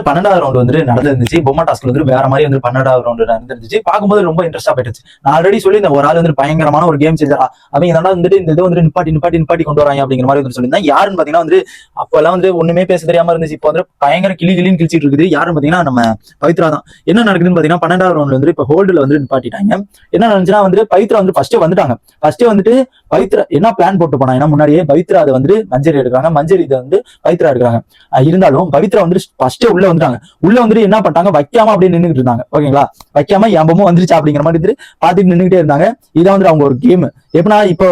வந்து பன்னெண்டாவது ரவுண்ட் வந்துட்டு நடந்துருந்துச்சு. பொம்மா டாஸ்க்ல வந்து வேற மாதிரி வந்து பன்னெண்டாவது ரவுண்ட் நடந்துருந்துச்சு. பார்க்கும்போது ரொம்ப இன்ட்ரெஸ்டா போயிடுச்சு. நான் ஆல்ரெடி சொல்லி இந்த ஒரு ஆள் வந்து பயங்கரமான ஒரு கேம் சேஞ்சரா அவங்க இதனால வந்துட்டு இந்த இது வந்து நிப்பாட்டி நிப்பாட்டி நிப்பாட்டி கொண்டு வராங்க அப்படிங்கிற மாதிரி வந்து சொல்லியிருந்தேன். யாருன்னு பாத்தீங்கன்னா வந்து அப்பெல்லாம் வந்து ஒண்ணுமே பேச தெரியாம இருந்துச்சு. இப்போ வந்து பயங்கர கிளி கிளின்னு கிழிச்சிட்டு இருக்குது. யாருன்னு பாத்தீங்கன்னா நம்ம பவித்ரா தான். என்ன நடக்குதுன்னு பாத்தீங்கன்னா பன்னெண்டாவது ரவுண்ட்ல வந்து இப்போ ஹோல்டுல வந்து நிப்பாட்டிட்டாங்க. என்ன நடந்துச்சுன்னா வந்து பவித்ரா வந்து ஃபர்ஸ்ட் வந்துட்டாங்க. ஃபர்ஸ்ட் வந்துட்டு பவித்ரா என்ன பிளான் போட்டு போனாங்கன்னா முன்னாடியே பவித்ரா அதை வந்து மஞ்சரி எடுக்கிறாங்க. மஞ்சரி இதை வந்து பவித்ரா எடுக்கிறாங்க. இருந்தாலும் பவித்ரா வந்து ஃபர்ஸ்டே உள்ள வந்துட்டாங்க உள்ள வந்துட்டு என்ன பண்ணிட்டாங்க? வைக்காம அப்படியே நின்றுட்டு இருந்தாங்க. ஓகேங்களா? வைக்காம என் வந்துருச்சு அப்படிங்கிற மாதிரி இருந்துட்டு பார்த்துட்டு நின்னுகிட்டே இருந்தாங்க. இதான் வந்துட்டு அவங்க ஒரு கேம் எப்படின்னா இப்போ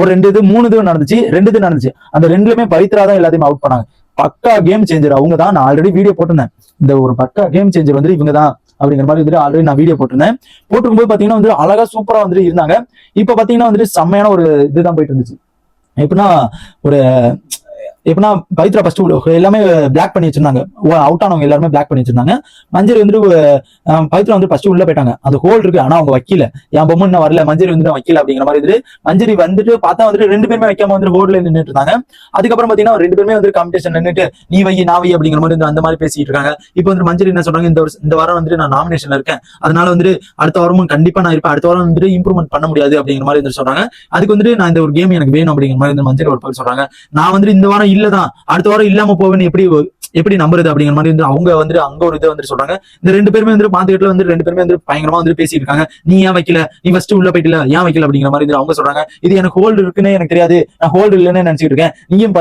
ஒரு ரெண்டு இது மூணு இது நடந்துச்சு ரெண்டு இது நடந்துச்சு. அந்த ரெண்டுலயுமே பவித்ரா தான் எல்லாத்தையும் அவுட் பண்ணாங்க. பக்கா கேம் சேஞ்சர் அவங்க தான் நான் ஆல்ரெடி வீடியோ போட்டிருந்தேன். இந்த ஒரு பக்கா கேம் சேஞ்சர் வந்து இவங்க தான் அப்படிங்கிற மாதிரி வந்துட்டு ஆல்ரெடி நான் வீடியோ போட்டிருந்தேன். போட்டிருக்கும்போது பாத்தீங்கன்னா வந்து அழகா சூப்பரா வந்துட்டு இருந்தாங்க. இப்ப பாத்தீங்கன்னா வந்துட்டு செம்மையான ஒரு இதுதான் போயிட்டு இருந்துச்சு. எப்படின்னா ஒரு எப்படின்னா பவித்ரா ஃபர்ஸ்ட் எல்லாமே பிளாக் பண்ணி வச்சிருந்தாங்க. அவுட் ஆனவங்க எல்லாருமே பிளாக் பண்ணி வச்சிருந்தாங்க. மஞ்சரி வந்துட்டு பவித்ரா வந்து ஃபர்ஸ்ட் உள்ள போயிட்டாங்க. அந்த ஹோல் இருக்கு ஆனா அவங்க வைக்கல. என் பொம்மை இன்னும் வரல மஞ்சரி வந்துட்டு வைக்கல அப்படிங்கிற மாதிரி இருந்துட்டு மஞ்சரி வந்துட்டு பார்த்தா வந்துட்டு ரெண்டு பேருமே வைக்காம வந்து ஹோல்ல நின்றுட்டு இருந்தாங்க. அதுக்கப்புறம் பாத்தீங்கன்னா ரெண்டு பேருமே வந்து காம்படிஷன் நின்றுட்டு நீ வை நான் வை அப்படிங்கிற மாதிரி அந்த மாதிரி பேசிட்டு இருக்காங்க. இப்போ வந்து மஞ்சரி என்ன சொல்றாங்க இந்த வருஷம் இந்த வாரம் வந்துட்டு நான் நாமினேஷன்ல இருக்கேன். அதனால வந்துட்டு அடுத்த வாரமும் கண்டிப்பா நான் இருப்பேன். அடுத்த வாரம் வந்துட்டு இம்ப்ரூவ்மெண்ட் பண்ண முடியாது அப்படிங்கிற மாதிரி வந்து சொல்றாங்க. அதுக்கு வந்துட்டு நான் இந்த ஒரு கேம் எனக்கு வேணும் அப்படிங்கிற மாதிரி வந்து மஞ்சரி ஒரு பக்கம் சொல்றாங்க. நான் வந்துட்டு இந்த வாரம் இல்லதான். அடுத்த வாரம் இல்லாம போவேன்னு எப்படி எப்படி நம்புறது அப்படிங்கிற மாதிரி வந்து அவங்க வந்து அங்க ஒரு இதை வந்துட்டு சொல்றாங்க. இந்த ரெண்டு பேருமே வந்து பாத்துக்கிட்ட வந்து ரெண்டு பேருமே வந்து பயங்கரமா வந்து பேசிட்டு இருக்காங்க நீ ஏன் வைக்கல? நீ ஃபர்ஸ்ட் உள்ள போயிட்டல ஏன் வைக்கல அப்படிங்கிற மாதிரி அவங்க சொல்றாங்க. இது எனக்கு ஹோல்டு இருக்குன்னு எனக்கு தெரியாது. நான் ஹோல்டு இல்லைன்னு நினைச்சிட்டு இருக்கேன். நீயும்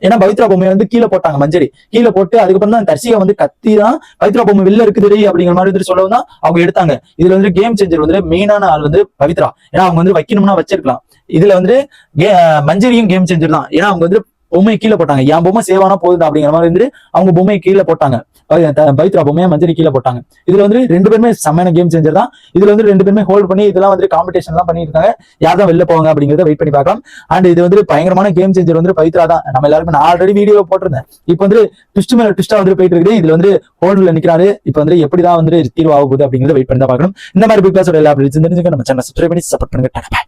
ஏன்னா பவித்ரா பொம்மை வந்து கீழே போட்டாங்க மஞ்சரி. கீழே போட்டு அதுக்கப்புறம் தான் தர்சிகா வந்து கத்தி தான் பவித்ரா பொம்மை வெளில இருக்குது அப்படிங்கிற மாதிரி வந்து சொல்லவும் தான் அவங்க எடுத்தாங்க. இதுல வந்து கேம் சேஞ்சர் வந்து மெயினான ஆள் வந்து பவித்ரா. ஏன்னா அவங்க வந்து வைக்கணும்னா வச்சிருக்கலாம். இதுல வந்து கே- மஞ்சரியும் கேம் சேஞ்சர் தான். ஏன்னா அவங்க வந்து பொம்மையை கீழே போட்டாங்க. என் பொம்மை சேவானா போகுது அப்படிங்கிற மாதிரி வந்து அவங்க பொம்மையை கீழே போட்டாங்க. பைத்ரா பொம்மையை மஞ்சரி கீழே போட்டாங்க. இதுல வந்து ரெண்டு பேருமே செம்மையான கேம் சேஞ்சர் தான் இதுல வந்து ரெண்டு பேருமே ஹோல்ட் பண்ணி இதெல்லாம் வந்து காம்படிஷன் எல்லாம் பண்ணிட்டு இருக்காங்க. யார் தான் வெளில போவாங்க அப்படிங்கறத வெயிட் பண்ணி பார்க்கலாம். அண்ட் இது வந்து பயங்கரமான கேம் சேஞ்சர் வந்து பைத்ரா தான். நம்ம எல்லாருமே நான் ஆல்ரெடி வீடியோ போட்டிருந்தேன். இப்போ வந்து ட்விஸ்ட் மேல ட்விஸ்டா வந்து போயிட்டு இருக்குது. இதுல வந்து ஹோல்டுல நிக்கிறாரு. இப்போ வந்து எப்படிதான் வந்து தீர்வாக போகுது அப்படிங்கறத வெயிட் பண்ணி தான் பார்க்கணும். இந்த மாதிரி பிக் பாஸோட எல்லா தெரிஞ்சுக்க நம்ம சேனல் சப்ஸ்கிரைப் பண்ணி சப்போர்ட் பண்ணுங்க.